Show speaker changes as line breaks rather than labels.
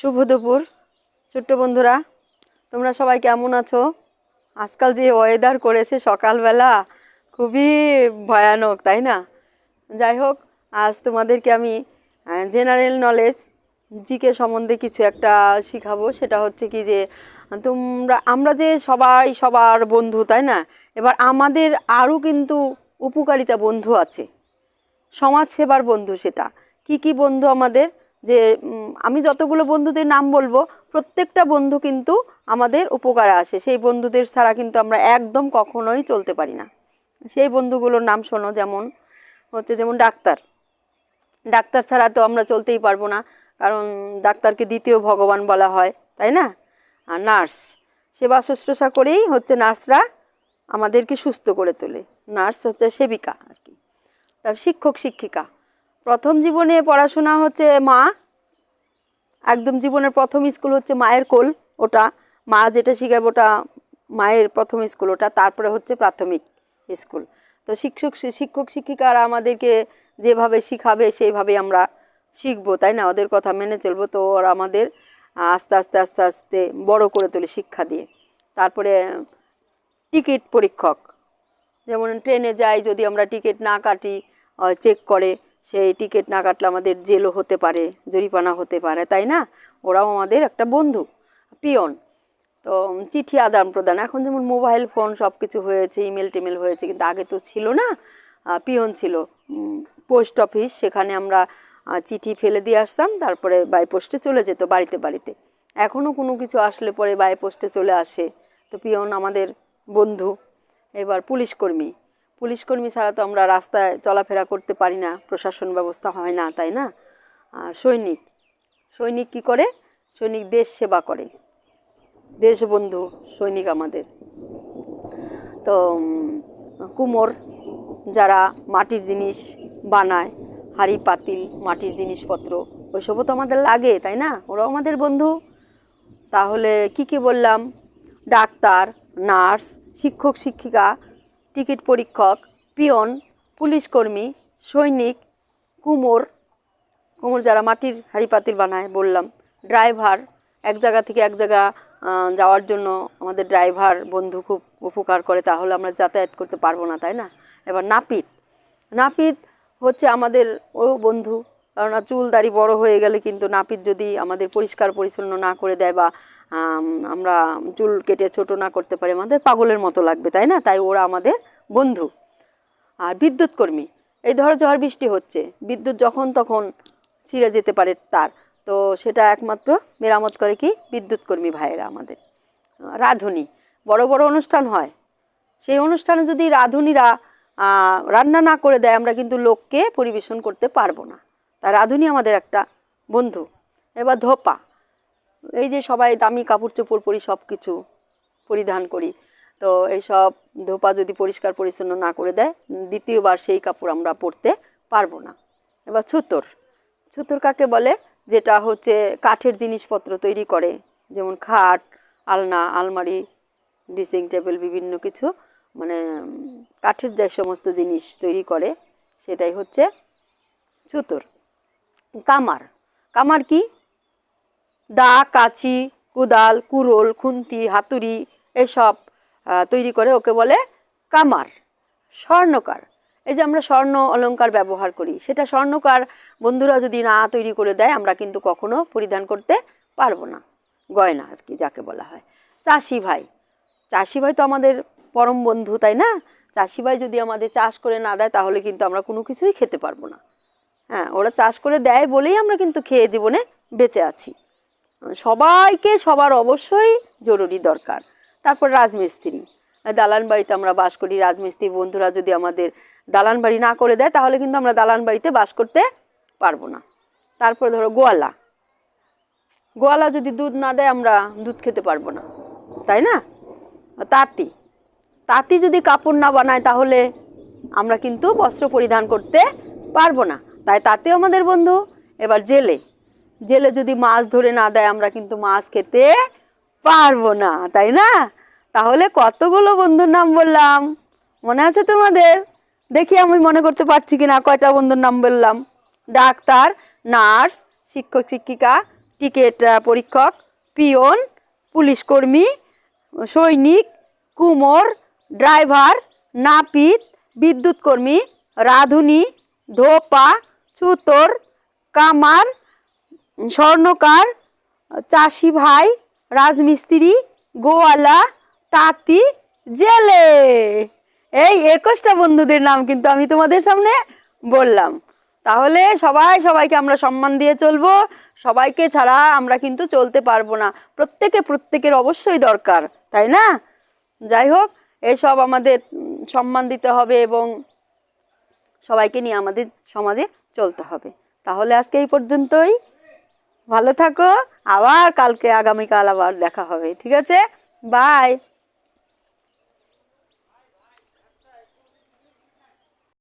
শুভ দুপুর। ছোট্ট বন্ধুরা, তোমরা সবাই কেমন আছো? আজকাল যে ওয়েদার করেছে সকালবেলা, খুবই ভয়ানক, তাই না? যাই হোক, আজ তোমাদেরকে আমি জেনারেল নলেজ জিকে সম্বন্ধে কিছু একটা শিখাবো। সেটা হচ্ছে কি যে, তোমরা, আমরা যে সবাই সবার বন্ধু, তাই না? এবার আমাদের আরও কিন্তু উপকারিতা বন্ধু আছে। সমাজ সেবার বন্ধু সেটা। কি কি বন্ধু আমাদের? যে আমি যতগুলো বন্ধুদের নাম বলব, প্রত্যেকটা বন্ধু কিন্তু আমাদের উপকারে আসে। সেই বন্ধুদের ছাড়া কিন্তু আমরা একদম কখনোই চলতে পারি না। সেই বন্ধুগুলোর নাম শোনো, যেমন হচ্ছে যেমন ডাক্তার। ডাক্তার ছাড়া তো আমরা চলতেই পারব না, কারণ ডাক্তারকে দ্বিতীয় ভগবান বলা হয়, তাই না? আর নার্স সেবা শুশ্রূষা করেই হচ্ছে নার্সরা আমাদেরকে সুস্থ করে তোলে। নার্স হচ্ছে সেবিকা আর কি। তার শিক্ষক, শিক্ষিকা। প্রথম জীবনে পড়াশোনা হচ্ছে মা একদম জীবনের প্রথম স্কুল হচ্ছে মায়ের কোল, ওটা মা যেটা শিখাবে ওটা মায়ের প্রথম স্কুল, ওটা তারপরে হচ্ছে প্রাথমিক স্কুল। তো শিক্ষক শিক্ষক শিক্ষিকারা আমাদেরকে যেভাবে শিখাবে সেইভাবে আমরা শিখব, তাই না? ওদের কথা মেনে চলবো। তো ওরা আমাদের আস্তে আস্তে আস্তে আস্তে বড় করে তোলে শিক্ষা দিয়ে। তারপরে টিকিট পরীক্ষক, যেমন ট্রেনে যাই, যদি আমরা টিকিট না কাটি চেক করে সেই টিকিট না কাটলে আমাদের জেলও হতে পারে জরিপানা হতে পারে, তাই না? ওরাও আমাদের একটা বন্ধু, পিয়ন। তো চিঠি আদান প্রদান। এখন যেমন মোবাইল ফোন সব কিছু হয়েছে, ইমেল টিমেল হয়েছে, কিন্তু আগে তো ছিল না পিয়ন ছিল। পোস্ট অফিস, সেখানে আমরা চিঠি ফেলে দিয়ে আসতাম, তারপরে বাই পোস্টে চলে যেত বাড়িতে বাড়িতে। এখনও কোনো কিছু আসলে পরে বাই পোস্টে চলে আসে। তো, পিয়ন আমাদের বন্ধু, এবার পুলিশ কর্মী। পুলিশ কর্মী ছাড়া তো আমরা রাস্তায় চলাফেরা করতে পারি না, প্রশাসন ব্যবস্থা হয় না, তাই না? আর সৈনিক সৈনিক কি করে? সৈনিক দেশ সেবা করে। দেশবন্ধু সৈনিক আমাদের। তো কুমোর যারা মাটির জিনিস বানায়, হাঁড়ি, পাতিল, মাটির জিনিসপত্র, ওইসবও তো আমাদের লাগে, তাই না? ওরাও আমাদের বন্ধু। তাহলে কি কি বললাম? ডাক্তার, নার্স, শিক্ষক, শিক্ষিকা টিকিট পরীক্ষক, পিয়ন পুলিশকর্মী সৈনিক, কুমোর কুমোর যারা মাটির হাঁড়ি পাতিল বানায় বললাম, ড্রাইভার, এক জায়গা থেকে এক জায়গা যাওয়ার জন্য আমাদের ড্রাইভার বন্ধু খুব উপকার করে, তাহলে আমরা যাতায়াত করতে পারব না, তাই না? এবার নাপিত নাপিত হচ্ছে আমাদের ও বন্ধু কারণ চুল দাড়ি বড় হয়ে গেলে কিন্তু নাপিত যদি আমাদের পরিষ্কার পরিচ্ছন্ন না করে দেয় বা আমরা চুল কেটে ছোট না করতে পারি, আমাদের পাগলের মতো লাগবে, তাই না? তাই ওরা আমাদের বন্ধু। আর বিদ্যুৎ কর্মী, এই ধরো ঝড় বৃষ্টি হচ্ছে, বিদ্যুৎ যখন তখন ছিঁড়ে যেতে পারে তার। তো সেটা একমাত্র মেরামত করে কি? বিদ্যুৎ কর্মী ভাইয়েরা আমাদের। রাঁধুনি, বড় বড় অনুষ্ঠান হয়। সেই অনুষ্ঠানে যদি রাঁধুনিরা রান্না না করে দেয়, আমরা কিন্তু লোককে পরিবেশন করতে পারব না। তাই রাঁধুনি আমাদের একটা বন্ধু। এবার ধোপা। এই যে সবাই দামি কাপড় চোপড় পরি, সব কিছু পরিধান করি। তো এই সব ধোপা যদি পরিষ্কার পরিচ্ছন্ন না করে দেয়, দ্বিতীয়বার সেই কাপড় আমরা পরতে পারব না। এবার ছুতোর। ছুতোর কাকে বলে? যেটা হচ্ছে কাঠের জিনিসপত্র তৈরি করে, যেমন খাট, আলনা, আলমারি, ড্রেসিং টেবিল, বিভিন্ন কিছু মানে কাঠের যে সমস্ত জিনিস তৈরি করে, সেটাই হচ্ছে ছুতোর। কামার। কামার কি? দা, কাছি, কোদাল কুড়োল খুন্তি, হাতুড়ি এসব তৈরি করে ওকে বলে কামার। স্বর্ণকার। এই যে আমরা স্বর্ণ অলঙ্কার ব্যবহার করি, সেটা স্বর্ণকার বন্ধুরা যদি না তৈরি করে দেয়, আমরা কিন্তু কখনো পরিধান করতে পারব না। গয়না আর কি, যাকে বলা হয়। চাষি ভাই। চাষি ভাই তো আমাদের পরম বন্ধু, তাই না? চাষি ভাই যদি আমাদের চাষ করে না দেয়, তাহলে কিন্তু আমরা কোনো কিছুই খেতে পারব না। হ্যাঁ ওরা চাষ করে দেয় বলেই আমরা কিন্তু খেয়ে জীবনে বেঁচে আছি। সবাইকে সবার অবশ্যই জরুরি দরকার। তারপর রাজমিস্ত্রি। দালান বাড়িতে আমরা বাস করি, রাজমিস্ত্রি বন্ধুরা যদি আমাদের দালান বাড়ি না করে দেয়, তাহলে কিন্তু আমরা দালান বাড়িতে বাস করতে পারব না। তারপর ধরো গোয়ালা। গোয়ালা যদি দুধ না দেয়, আমরা দুধ খেতে পারব না। তাই না? তাঁতি। তাঁতি যদি কাপড় না বানায়, তাহলে আমরা কিন্তু বস্ত্র পরিধান করতে পারব না। তাই তাতেও আমাদের বন্ধু। এবার জেলে। জেলে যদি মাছ ধরে না দেয়, আমরা কিন্তু মাছ খেতে পারব না, তাই না? তাহলে কতগুলো বন্ধুর নাম বললাম? মনে আছে তোমাদের? দেখি আমি মনে করতে পারছি কি না কয়টা বন্ধুর নাম বললাম? ডাক্তার, নার্স, শিক্ষক, শিক্ষিকা, টিকিট পরীক্ষক, পিয়ন, পুলিশ কর্মী, সৈনিক, কুমোর, ড্রাইভার, নাপিত, বিদ্যুৎ কর্মী, রাঁধুনি, ধোপা চুতর, কামার, স্বর্ণকার, চাষি ভাই, রাজমিস্ত্রি, গোয়ালা, তাঁতি, জেলে। এই একুশটা বন্ধুদের নাম কিন্তু আমি তোমাদের সামনে বললাম। তাহলে সবাই সবাইকে আমরা সম্মান দিয়ে চলবো। সবাইকে ছাড়া আমরা কিন্তু চলতে পারব না। প্রত্যেকে প্রত্যেকের অবশ্যই দরকার, তাই না? যাই হোক, এসব আমাদের সম্মান দিতে হবে এবং সবাইকে নিয়ে আমাদের সমাজে চলতে হবে। তাহলে আজকে এই পর্যন্তই। ভালো থাকো। আবার কালকে, আগামীকাল আবার দেখা হবে। ঠিক আছে? বাই